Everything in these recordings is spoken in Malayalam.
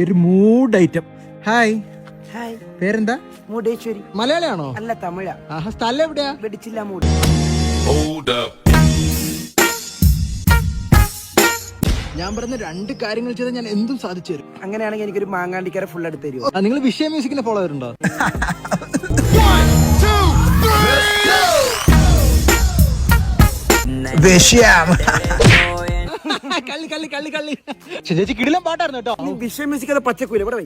ഒരു മൂഡ് ഐറ്റം ഹായ് ഹായ് പേരെന്താ? മുടേശ്വരി. മലയാളിയാണോ? അല്ല തമിഴ. ആഹാ സ്ഥലം എവിടെയാ? വെടിച്ചില്ല മൂട്. ഞാൻ പറഞ്ഞ രണ്ട് കാര്യങ്ങൾ ചെയ്താൽ ഞാൻ എന്തും സാധിച്ചു തരും. അങ്ങനെയാണെങ്കിൽ എനിക്കൊരു മാങ്ങാണ്ടിക്കര ഫുൾ എടുത്ത് തരുമോ നിങ്ങൾ വിഷയ മ്യൂസിക്കിന്റെ ഫോളോ വരുന്നുണ്ടോ കള്ളി കള്ളി കള്ളി കള്ളി ചേച്ചി കിടിലം പാട്ടായിരുന്നു കേട്ടോ വിഷയം മ്യൂസിക് അത് പച്ചക്കൂല ഇവിടെ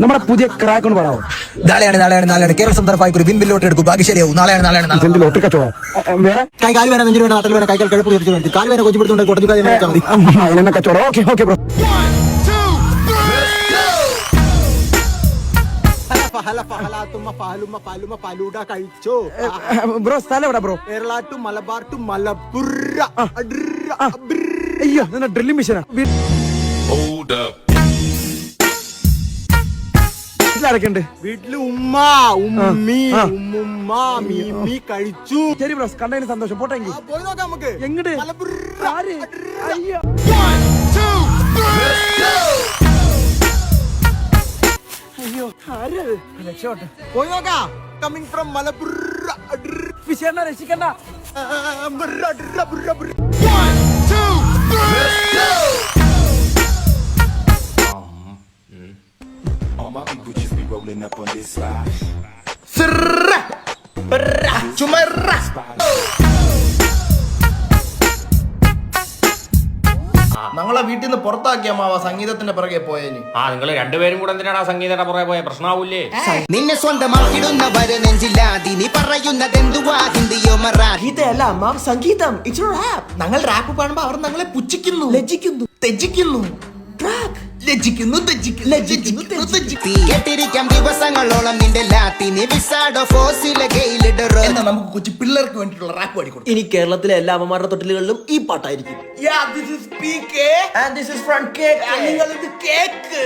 നമ്മുടെ പുതിയ ക്രാക്ക് ഒന്ന് പറയാമോ നാളെയാണ് നാളെയാണ് നാളെയാണ് കേരള സംസ്ഥാന ഒരു വിൻ ലോട്ടറി എടുക്കും ശരിയാവും നാളെയാണ് നാളെയാണ് നാളെ ലോട്ടറി കച്ചവടം വേറെ കൈ കാൽ വേറെ നെഞ്ചിന് വേണം നാട്ടിൽ വേണം കൈ കാൽ കഴുപ്പ് കാൽ വേറെ കൊച്ചു പിടുത്തുണ്ട് കൊടഞ്ഞു കാര്യം ഓക്കെ ഓക്കെ ബ്രോ ഹലഫ, ഹലഫ, ഹലാത്തുമ്മ, പാലുമ്മ, പാലുമ്മ, ഫലൂഡ കഴിച്ചോ ബ്രോ സ്ഥലം എവിടെ bro? Kerala to Malabar to അബ്ര. അയ്യോ നിന്നെ ഡ്രില്ലിംഗ് മെഷീനാ. Hold up. വീട്ടിലാരൊക്കെ വീട്ടിൽ ഉമ്മ ഉമ്മി. ഉമ്മുമ്മ മീമി കഴിച്ചു. ശരി ബ്രോ കണ്ടതിന് സന്തോഷം. ആ, പോയി നോക്കാം നമുക്ക്. എങ്ങട്? മലപ്പുറ. ആര്? അയ്യോ. അയ്യോ ആരത് രക്ഷോട്ടെ പോയി നോക്കാം കമ്മിങ് ഫ്രം മലപ്പുറ അഡ്ര, വിഷയണ്ണ രക്ഷിക്കണ്ട അബ്ര, ഞങ്ങളെ വീട്ടിൽ നിന്ന് പുറത്താക്കിയ മാവ സംഗീതത്തിന്റെ പിറകെ പോയേന്. ആ നിങ്ങൾ രണ്ടുപേരും കൂടെ എന്തിനാണ് സംഗീതത്തിന്റെ പുറകെ പോയ? പ്രശ്നമാവൂലേ നിന്നെ സ്വന്തമാക്കിടുന്നവര് നെഞ്ചില്ലാതി നീ പറയുന്നതെന്തുവാ? ഹിന്ദിയോ മറാഠി? ഇതല്ല അമ്മ സംഗീതം. ഇറ്റ്സ് റാപ്പ് ഞങ്ങൾ റാപ്പ് പാടുമ്പോ അവർ ഞങ്ങളെ പുച്ഛിക്കുന്നു. ലജ്ജിക്കുന്നു. തെജിക്കുന്നു ലജ്ജിക്കുന്നു കേട്ടിരിക്കാം ദിവസങ്ങളോളം നിന്റെ ലാത്തിനി വിസാഡോ ഫോസിലെ ഗെയിലിടറോ. എന്നാ നമുക്ക് കൊച്ചു പിള്ളേർക്ക് വേണ്ടിയിട്ടുള്ള റാപ്പ് പാടി കൊടുക്കും. ഇനി കേരളത്തിലെ എല്ലാ അമ്മമാരുടെ തൊട്ടിലുകളിലും ഈ പാട്ടായിരിക്കും. Yeah, this is PK and this is from Cake. നിങ്ങൾ ഇത് കേക്ക്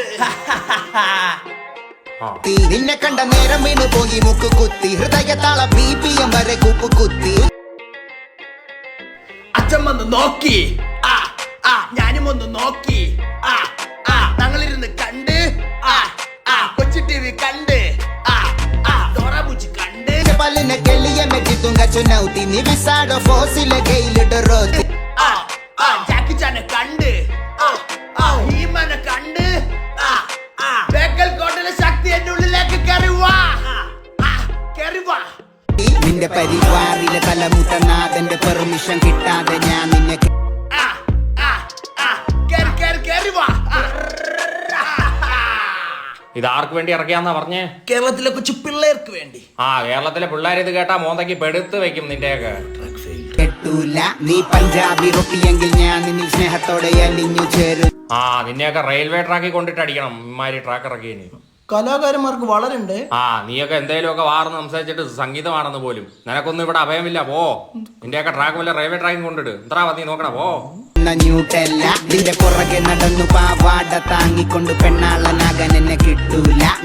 നിന്നെ കണ്ട നേരം വീണു പോയി മുക്ക് കുത്തി. ഹൃദയത്താള ബി പി എം വരെ കുപ്പ് കുത്തി. അച്ഛൻ വന്ന് നോക്കി. ആ ആ ഞാനും ഒന്ന് നോക്കി. ആ. ചുനൗത്തി നീ വിസാഡോ ഫോസിലെ കയ്യിലിട്ട് ആ ജാക്കി ചാനെ കണ്ട്. ഹീമനെ കണ്ട്. ബേക്കൽ കോട്ടയിലെ ശക്തി എന്റെ ഉള്ളിലേക്ക് കയറി വാ. കയറി വാ. നിന്റെ പരിവാറിലെ തലമുട്ടനാഥന്റെ പെർമിഷൻ കിട്ടാതെ ഞാൻ നിന്നെ ഇത് ആർക്ക് വേണ്ടി ഇറക്കിയാന്നാ പറഞ്ഞേ? കേരളത്തിലെ കൊച്ചു പിള്ളേർക്ക് വേണ്ടി. ആ കേരളത്തിലെ പിള്ളേർ ഇത് കേട്ടാ മോന്തയ്ക്ക് പെടുത്ത് വെക്കും നിന്റെയൊക്കെ. കെട്ടൂല. നീ പഞ്ചാബി റൊട്ടിയെങ്കിൽ ഞാൻ നിന്നിൽ സ്നേഹത്തോടെ അലിഞ്ഞു ചേരും. ആ നിന്നെയൊക്കെ റെയിൽവേ ട്രാക്കിൽ കൊണ്ടിട്ട് അടിക്കണം. ഇമാരി ട്രാക്ക് ഇറക്കിയതിന് കലാകാരന്മാർക്ക് വളരുണ്ട്. ആ നീയൊക്കെ എന്തേലുമൊക്കെ വാർന്ന് സംസാരിച്ചിട്ട് സംഗീതമാണെന്ന് പോലും. നിനക്കൊന്നും ഇവിടെ അഭയമില്ല. പോ. നിന്റെയൊക്കെ ട്രാക്ക് വല്ല റെയിൽവേ ട്രാക്കിൽ കൊണ്ടിട്ട് എത്ര നീ നോക്കണ പോ. ന്യൂട്ടല്ല. നിന്റെ പുറകെ നടന്നു പാവാട താങ്ങിക്കൊണ്ട് പെണ്ണാളനാകാൻ എന്നെ കിട്ടൂല.